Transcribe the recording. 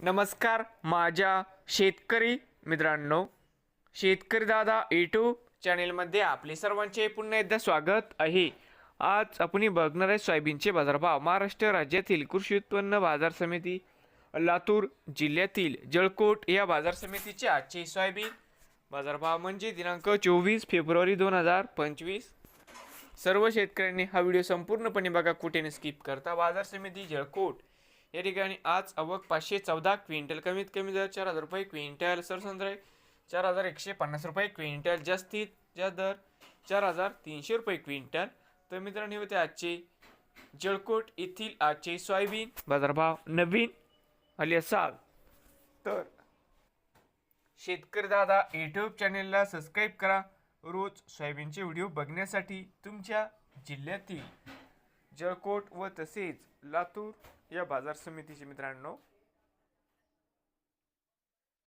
नमस्कार माझ्या शेतकरी मित्रांनो. शेतकरी दादा यूट्यूब चॅनेलमध्ये आपले सर्वांचे पुन्हा एकदा स्वागत आहे. आज आपण बघणार आहे सोयाबीनचे बाजारभाव. महाराष्ट्र राज्यातील कृषी उत्पन्न बाजार समिती लातूर जिल्ह्यातील जळकोट या बाजार समितीचे आजचे सोयाबीन बाजारभाव म्हणजे दिनांक चोवीस फेब्रुवारी दोन हजार पंचवीस. सर्व शेतकऱ्यांनी हा व्हिडिओ संपूर्णपणे बघा कुठे स्किप करता. बाजार समिती जळकोट या ठिकाणी आज अवक पाचशे चौदा क्विंटल कमीत कमी दर चार हजार रुपये क्विंटल सरसंद्र चार हजार एकशे पन्नास रुपये क्विंटल जास्तीत जास्त दर चार हजार तीनशे रुपये क्विंटल. तर मित्रांनो होते आजचे जळकोट येथील आजचे सोयाबीन बाजारभाव नवीन आले असाल तर शेतकरी दादा यूट्यूब चॅनेलला सबस्क्राईब करा. रोज सोयाबीनचे व्हिडिओ बघण्यासाठी तुमच्या जिल्ह्यातील जळकोट व तसेच लातूर या बाजार समितीचे मित्रांनो